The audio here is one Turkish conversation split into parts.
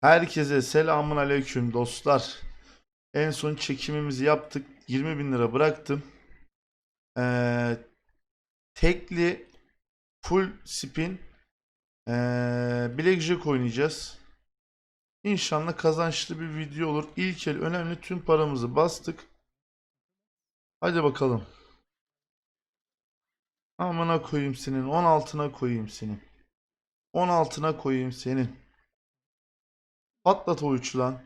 Herkese selamun aleyküm dostlar. En son çekimimizi yaptık. 20 bin lira bıraktım. Ee, tekli full spin ee, blackjack oynayacağız. İnşallah kazançlı bir video olur. İlk el önemli tüm paramızı bastık. Hadi bakalım. Amına koyayım senin. 16'na koyayım senin. 16'na koyayım senin. Patlat o üçü lan.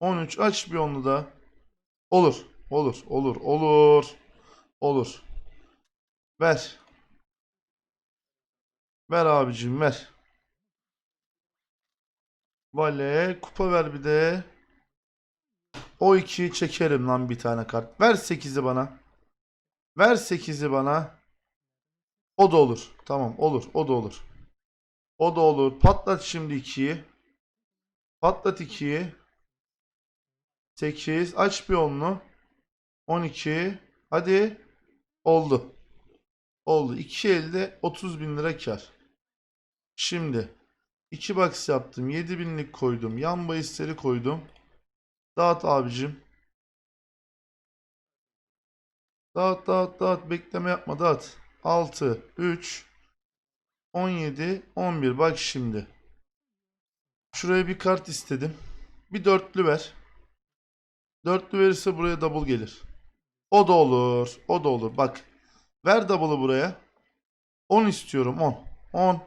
13 aç bir onu da. Olur. Olur. Olur. Olur. Olur. Ver. Ver abicim ver. Vale kupa ver bir de. O ikiyi çekerim lan bir tane kart. Ver 8'i bana. Ver 8'i bana. O da olur. Tamam olur. O da olur. O da olur. Patlat şimdi 2'yi. Patlat 2'yi. 8. Aç bir onlu. 12. Hadi. Oldu. Oldu. 2 elde 30 bin lira kar. Şimdi 2 box yaptım. 7 binlik koydum. Yan bahisleri koydum. Dağıt abicim. Dağıt dağıt dağıt. Bekleme yapma dağıt. 6, 3, 17, 11. Bak şimdi. Şuraya bir kart istedim. Bir dörtlü ver. Dörtlü verirse buraya double gelir. O da olur. O da olur. Bak. Ver double'ı buraya. 10 istiyorum. 10. 10.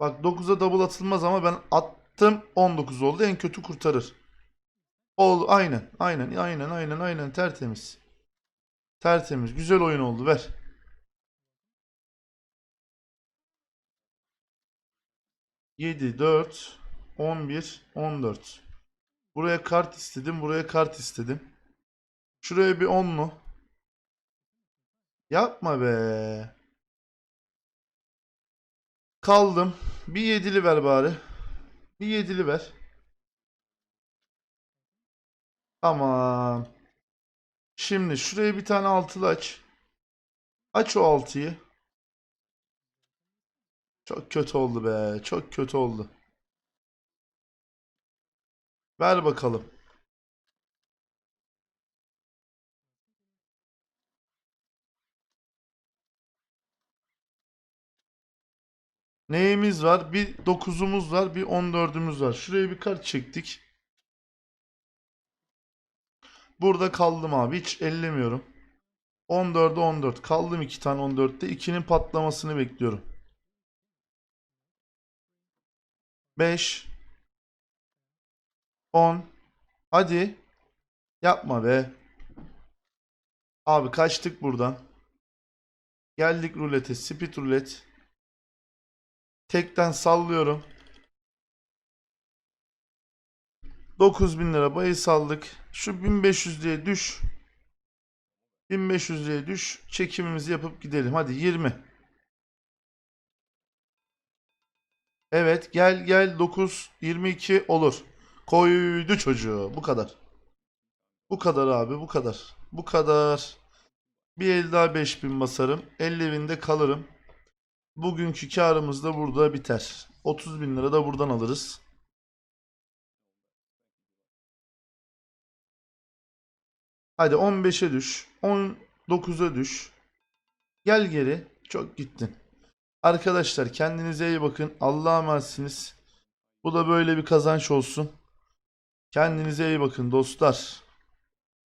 Bak 9'a double atılmaz ama ben attım. 19 oldu. En kötü kurtarır. Ol aynen. Aynen. Aynen. Aynen. Aynen. Tertemiz. Tertemiz. Güzel oyun oldu. Ver. Yedi, dört, on bir, on dört. Buraya kart istedim. Buraya kart istedim. Şuraya bir onlu. Yapma be. Kaldım. Bir yedili ver bari. Bir yedili ver. Tamam. Şimdi şuraya bir tane altılı aç. Aç o altıyı. Çok kötü oldu be. Çok kötü oldu. Ver bakalım. Neyimiz var? Bir 9'umuz var, bir 14'ümüz var. Şuraya bir kart çektik. Burada kaldım abi. Hiç ellemiyorum. 14'e 14. Kaldım 2 tane 14'te. 2'nin patlamasını bekliyorum. 5 10 Hadi. Yapma be. Abi kaçtık buradan. Geldik rulete. Speed rulet. Tekten sallıyorum. 9000 lira bahis aldık. Şu 1500 diye düş. 1500 diye düş. Çekimimizi yapıp gidelim. Hadi 20. Evet gel gel 9 22 olur. Koydu çocuğu. Bu kadar. Bu kadar abi bu kadar. Bu kadar. Bir el daha 5000 basarım. 50 binde kalırım. Bugünkü karımız da burada biter. 30 bin lira da buradan alırız. Hadi 15'e düş. 19'a düş. Gel geri. Çok gittin. Arkadaşlar kendinize iyi bakın. Allah'a emanetsiniz. Bu da böyle bir kazanç olsun. Kendinize iyi bakın dostlar.